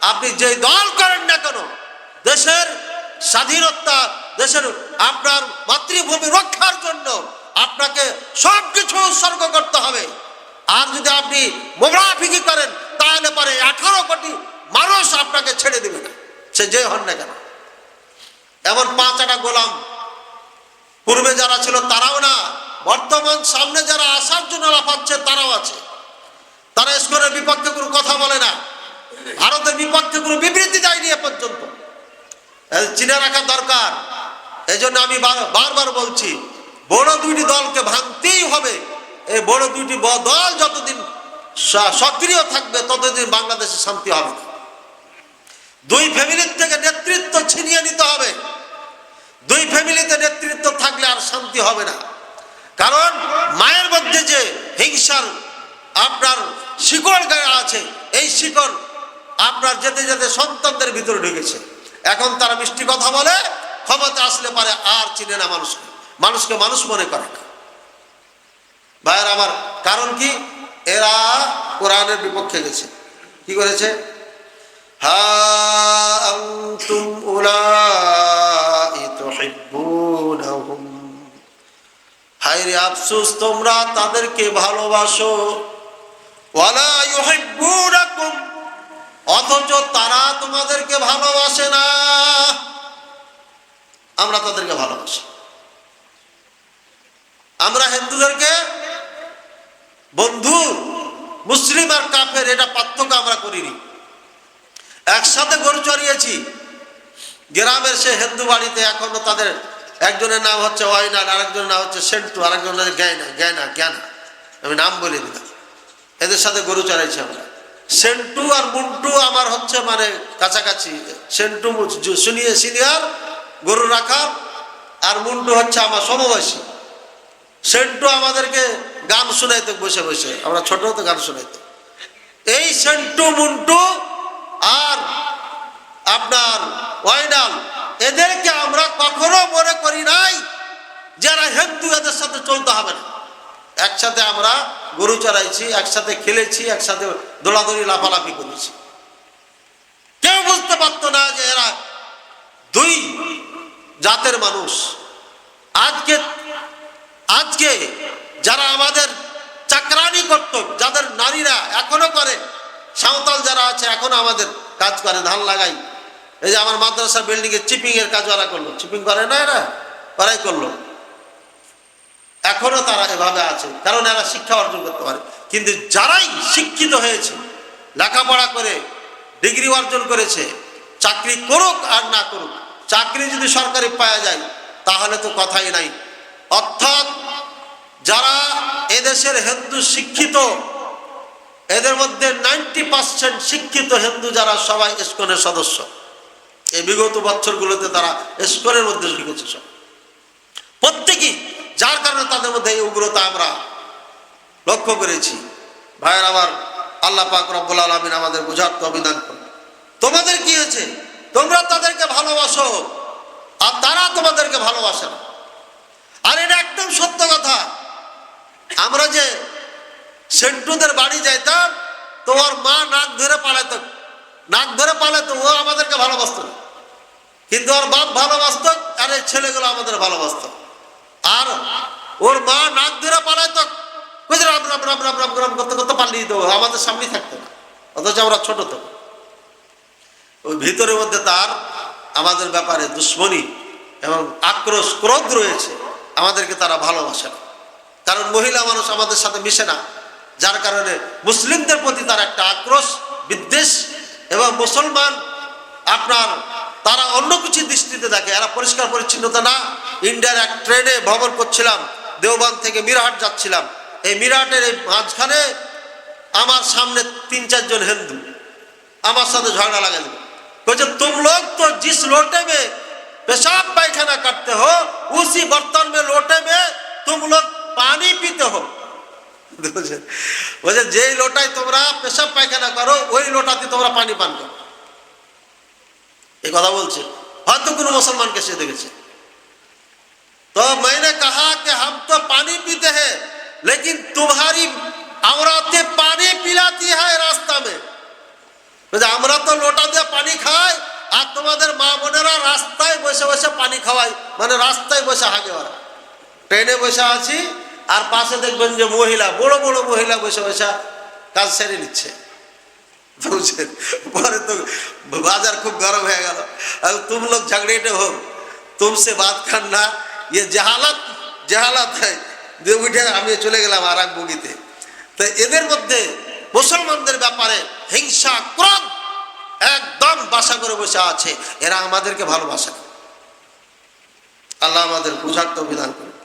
আপনি যে দল করেন না কেন, দেশের স্বাধীনতা, দেশের আপনার মাতৃভূমি রক্ষার জন্য আপনাকে সব কিছু উৎসর্গ করতে হবে। আর যদি আপনি মোগরাফিকি করেন, তাহলে পরে আঠারো কোটি মানুষ আপনাকে ছেড়ে দেবে। না সে যে হন না কেন। এমন পাঁচ আটা গোলাম, পূর্বে যারা ছিল তারাও না, বর্তমান সামনে যারা আসার জন্য লাফাচ্ছে, তারাও আছে। তারা ইস্কনের বিপক্ষে কোনো কথা বলে না। ভারতের বিপক্ষে কোনো বিবৃতি দেয়নি এ পর্যন্ত। চিনে রাখা দরকার। এই জন্য আমি বারবার বলছি, বড় দুইটি দলকে ভাঙতেই হবে। এই বড় দুইটি দল যতদিন সক্রিয় থাকবে, ততদিন বাংলাদেশে শান্তি হবে দুই ফ্যামিলির থেকে নেতৃত্ব ছিনিয়ে নিতে হবে। দুই ফ্যামিলিতে নেতৃত্ব থাকলে আর শান্তি হবে না। কারণ মায়ের মধ্যে যে হিংসার আপনার শিকড় গায়ে আছে, এই শিকড় আপনার যেতে যেতে সন্তানদের ভিতরে ঢুকেছে। এখন তারা মিষ্টি কথা বলে, ক্ষমতা আসলে পারে আর চিনে না মানুষকে। মানুষকে মানুষ মনে করে না। ভাইয়ের, আমার কারণ কি? এরা কোরআনের বিপক্ষে গেছে। কি করেছে? হা আনতুম উলাই তুহিব্বুনাহুম। হায়রে আফসোস, তোমরা তাদেরকে ভালোবাসো। ওয়ালা ইউহিব্বুনাকুম। অথচ তারা তোমাদেরকে ভালোবাসে না। আমরা তাদেরকে ভালোবাসি। আমরা হিন্দুদেরকে বন্ধু, মুসলিম আর কাফের, এটা পার্থক্য আমরা করিনি। একসাথে গরু চড়িয়েছি। গ্রামের সে হিন্দু বাড়িতে এখনও তাদের একজনের নাম হচ্ছে ওয়াইনার আরেকজনের নাম হচ্ছে সেন্টু, আরেকজনের জ্ঞানা জ্ঞানা জ্ঞানা আমি নাম বলে দিলাম এদের সাথে গরু চড়াইছি আমরা। সেন্টু আর মুন্টু আমার হচ্ছে মানে কাছাকাছি। সেন্টু শুনিয়ে সিনিয়র, গরু রাখার, আর মুন্টু হচ্ছে আমার সমবয়সী সেন্টু আমাদেরকে গান শোনাইতে বসে বসে, আমরা ছোট তো গান শোনাইতে। এই সেন্টু, মুন্টু আর আপনার ওয়াইনাল এদেরকে আমরা কখনো মনে করি নাই যারা হিন্দু এদের সাথে চলতে হবে না। একসাথে আমরা গরু চড়াইছি, একসাথে খেলেছি, একসাথে দৌড়াদৌড়ি লাফালাফি করেছে। কেউ বুঝতে পারতো না যে এরা দুই জাতের মানুষ। আজকে আজকে যারা আমাদের চাকরানি করত, যাদের নারীরা এখনও করে, সাঁওতাল যারা আছে এখনও আমাদের কাজ করে, ধান লাগাই। এই যে আমার মাদ্রাসা বিল্ডিং এর চিপিং এর কাজ ওরা করল। চিপিং করে না এরা? ওরাই করল। এখনও তারা এভাবে আছে, কারণ এরা শিক্ষা অর্জন করতে পারে। কিন্তু যারাই শিক্ষিত হয়েছে, লেখাপড়া করে, ডিগ্রি অর্জন করেছে, চাকরি করুক আর না করুক, চাকরি যদি সরকারি পাওয়া যায়, তাহলে তো কথাই নাই। অর্থাৎ যারা এদেশের হিন্দু শিক্ষিত, এদের মধ্যে নাইনটি পার্সেন্ট শিক্ষিত হিন্দু যারা, সবাই ইস্কনের সদস্য। এই বিগত বছরগুলোতে তারা ইস্কনের মধ্যে ঢুকেছে সব। প্রত্যেকেই, যার কারণে তাদের মধ্যে এই উগ্রতা আমরা লক্ষ্য করেছি। ভাইয়ের আমার আল্লাহ পাক রব্বুল আলমিন আমাদের বোঝার অভিধান করুন। তোমাদের কি হয়েছে? তোমরা তাদেরকে ভালোবাসো। আর তারা তোমাদেরকে ভালোবাসে না। আর এটা একদম সত্য কথা। আমরা যে সেন্টুদের বাড়ি যাইতাম তো ওর মা নাক ধরে পালাইত। নাক ধরে পালাইতো, ও আমাদেরকে ভালোবাসত। কিন্তু ওর বাপ ভালোবাসত, আর এই ছেলেগুলো আমাদের ভালোবাসত। আর ওর মা নাক ধরে পালাইতো বুঝলি রাম রাম রাম রাম রাম রাম করতে করতে পালিয়ে দেবো আমাদের সামনেই থাকতো না অথচ আমরা ছোট তো। ওই ভিতরের মধ্যে তার আমাদের ব্যাপারে দুশ্মনী এবং আক্রোশ, ক্রোধ রয়েছে। আমাদেরকে তারা ভালোবাসে না। কারণ মহিলা মানুষ আমাদের সাথে মিশে না। যার কারণে মুসলিমদের প্রতি তার একটা আক্রোশ, বিদ্বেষ এবং মুসলমান আপনার, তারা অন্য কিছু দৃষ্টিতে দেখে। এরা পরিষ্কার পরিচ্ছন্নতা না। ইন্ডিয়ার এক ট্রেনে ভ্রমণ করছিলাম। দেওবান থেকে মিরাহাট যাচ্ছিলাম। এই মিরাহাটের এই মাঝখানে আমার সামনে তিন চারজন হিন্দু আমার সাথে ঝগড়া লাগা দেবে বলছে तुम लोग तो जिस लोटे में पेशाब पायखाना करते हो उसी बर्तन में लोटे में तुम लोग पानी पीते हो বলছে বলছে যেই লোটায় তোমরা পেশাব পায়খানা করো ওই লোটাতে তোমরা পানি পান করো এই কথা বলছে হয়তো কোনো মুসলমানকে সে দেখেছে तो मैंने कहा कि हम तो पानी पीते हैं लेकिन तुम्हारी औरतें पानी पिलाती है रास्ता में বলছে, আমরা তো লোটা দিয়ে পানি খাই আর তোমাদের মা বোনেরা রাস্তায় বসে বসে পানি খাওয়াই মানে রাস্তায় বসে হাগে ওরা ট্রেনে বসে আছি আর পাশে দেখবেন যে মহিলা বড় বড় মহিলা বসে বসে কাজ সেরে নিচ্ছে বুঝছেন পরে তো বাজার খুব গরম হয়ে গেল আর তুম লোক ঝগড়েটে হোক তুমসে বাত করনা ইয়ে জাহালাত জাহালাত হয় উঠে আমি চলে গেলাম আর এক বগিতে তো এদের মধ্যে মুসলমানদের ব্যাপারে হিংসা ক্রম একদম বাসা করে বসে আছে। এরা আমাদেরকে ভালোবাসে আল্লাহ আমাদের বুঝার তো বিধান করে